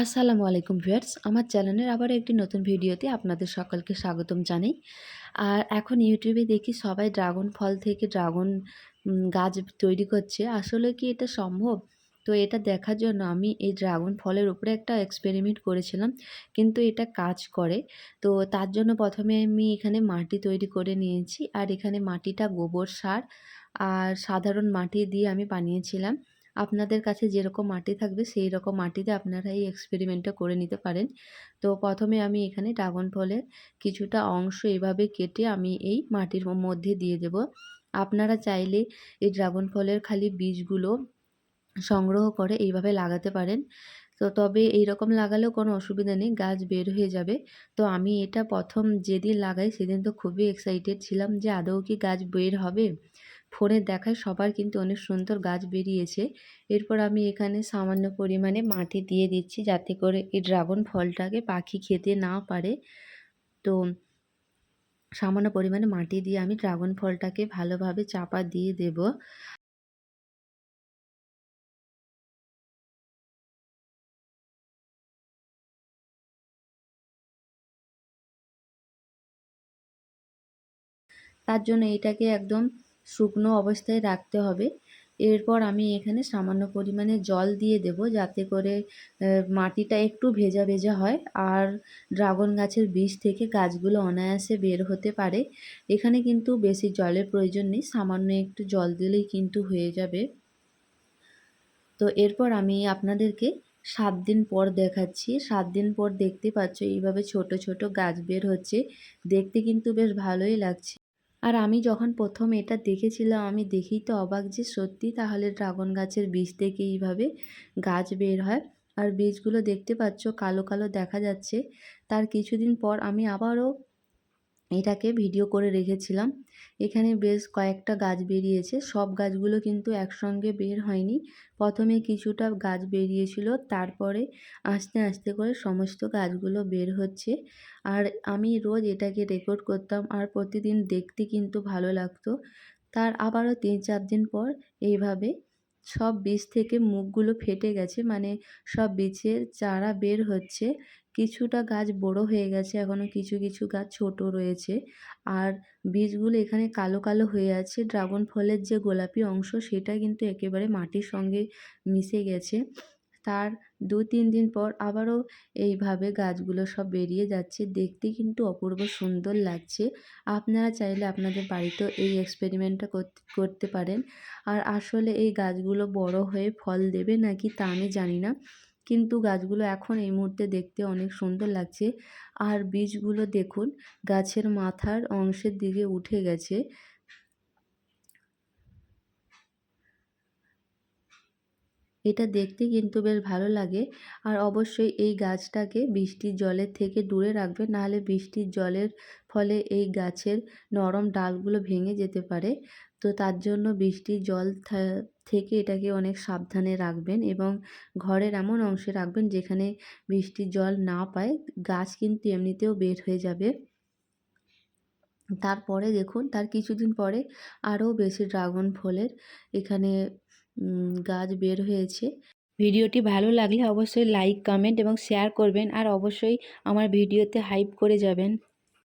আসসালামু আলাইকুম ভিউয়ার্স, আমার চ্যানেলের আবার একটি নতুন ভিডিওতে আপনাদের সকলকে স্বাগতম জানাই। আর এখন ইউটিউবে দেখি সবাই ড্রাগন ফল থেকে ড্রাগন গাছ তৈরি করছে। আসলে কি এটা সম্ভব? তো এটা দেখার জন্য আমি এই ড্রাগন ফলের উপরে একটা এক্সপেরিমেন্ট করেছিলাম, কিন্তু এটা কাজ করে। তো তার জন্য প্রথমে আমি এখানে মাটি তৈরি করে নিয়েছি, আর এখানে মাটিটা গোবর সার আর সাধারণ মাটি দিয়ে আমি বানিয়েছিলাম। আপনাদের কাছে যেরকম মাটি থাকবে, সেই রকম মাটিতে আপনারা এই এক্সপেরিমেন্টটা করে নিতে পারেন। তো প্রথমে আমি এখানে ড্রাগন ফলের কিছুটা অংশ এভাবে কেটে আমি এই মাটির মধ্যে দিয়ে দেব। আপনারা চাইলে এই ড্রাগন ফলের খালি বীজগুলো সংগ্রহ করে এইভাবে লাগাতে পারেন। তো তবে এই রকম লাগালেও কোনো অসুবিধা নেই, গাছ বের হয়ে যাবে। তো আমি এটা প্রথম যেদিন লাগাই, সেদিন তো খুবই এক্সাইটেড ছিলাম যে আদৌ কি গাছ বের হবে। ফোনে দেখায় সবার কিন্তু অনেক সুন্দর গাছ বেরিয়েছে। এরপর আমি এখানে সামান্য পরিমাণে মাটি দিয়ে দিচ্ছি যাতে করে এই ড্রাগন ফলটাকে পাখি খেতে না পারে। তো সামান্য পরিমাণে মাটি দিয়ে আমি ড্রাগন ফলটাকে ভালোভাবে চাপা দিয়ে দেব। তার জন্য এটাকে একদম শুকনো অবস্থায় রাখতে হবে। এরপর আমি এখানে সামান্য পরিমাণে জল দিয়ে দেব যাতে করে মাটিটা একটু ভেজা ভেজা হয় আর ড্রাগন গাছের বীজ থেকে গাছগুলো অনায়াসে বের হতে পারে। এখানে কিন্তু বেশি জলের প্রয়োজন নেই, সামান্য একটু জল দিলেই কিন্তু হয়ে যাবে। তো এরপর আমি আপনাদেরকে সাত দিন পর দেখাচ্ছি। সাত দিন পর দেখতে পাচ্ছ এইভাবে ছোট ছোট গাছ বের হচ্ছে। দেখতে কিন্তু বেশ ভালোই লাগছে। আর আমি যখন প্রথম এটা দেখেছিলাম, আমি দেখেই তো অবাক যে সত্যি তাহলে ড্রাগন গাছের বীজ থেকে এইভাবে গাছ বের হয়। আর বীজগুলো দেখতে পাচ্ছ, কালো কালো দেখা যাচ্ছে। তার কিছুদিন পর আমি আবারও এটাকে ভিডিও করে রেখেছিলাম। এখানে বেশ কয়েকটা গাছ বেরিয়েছে। সব গাছগুলো কিন্তু একসঙ্গে বের হয়নি। প্রথমে কিছুটা গাছ বেরিয়েছিল, তারপরে আস্তে আস্তে করে সমস্ত গাছগুলো বের হচ্ছে। আর আমি রোজ এটাকে রেকর্ড করতাম আর প্রতিদিন দেখতে কিন্তু ভালো লাগতো। তার আবারও তিন চার দিন পর এইভাবে সব বীজ থেকে মুখগুলো ফেটে গেছে মানে সব বীজের চারা বের হচ্ছে। কিছুটা গাছ বড় হয়ে গেছে এখনও কিছু কিছু গাছ ছোট রয়েছে। আর বীজগুলো এখানে কালো কালো হয়ে আছে। ড্রাগন ফলের যে গোলাপি অংশ, সেটা কিন্তু একেবারে মাটির সঙ্গে মিশে গেছে। তার দু তিন দিন পর আবারও এইভাবে গাছগুলো সব বেরিয়ে যাচ্ছে। দেখতে কিন্তু অপূর্ব সুন্দর লাগছে। আপনারা চাইলে আপনাদের বাড়িতেও এই এক্সপেরিমেন্টটা করতে পারেন। আর আসলে এই গাছগুলো বড় হয়ে ফল দেবে নাকি তা আমি জানি না। কিন্তু গাছগুলো এখন এই মুহূর্তে দেখতে অনেক সুন্দর লাগছে। আর বীজগুলো দেখুন, গাছের মাথার অংশের দিকে উঠে গেছে। এটা দেখতে কিন্তু বেশ ভালো লাগে। আর অবশ্যই এই গাছটাকে বৃষ্টির জলের থেকে দূরে রাখবে, নাহলে বৃষ্টির জলের ফলে এই গাছের নরম ডালগুলো ভেঙে যেতে পারে। তো তার জন্য বৃষ্টির জল থেকে এটাকে অনেক সাবধানে রাখবেন এবং ঘরের এমন অংশে রাখবেন যেখানে বৃষ্টির জল না পায়, গাছ কিন্তু এমনিতেও বের হয়ে যাবে। তারপরে দেখুন, তার কিছুদিন পরে আরও বেশি ড্রাগন ফলের এখানে গাছ বের হয়েছে। ভিডিওটি ভালো লাগলে অবশ্যই লাইক কমেন্ট এবং শেয়ার করবেন। আর অবশ্যই আমার ভিডিওতে হাইপ করে যাবেন।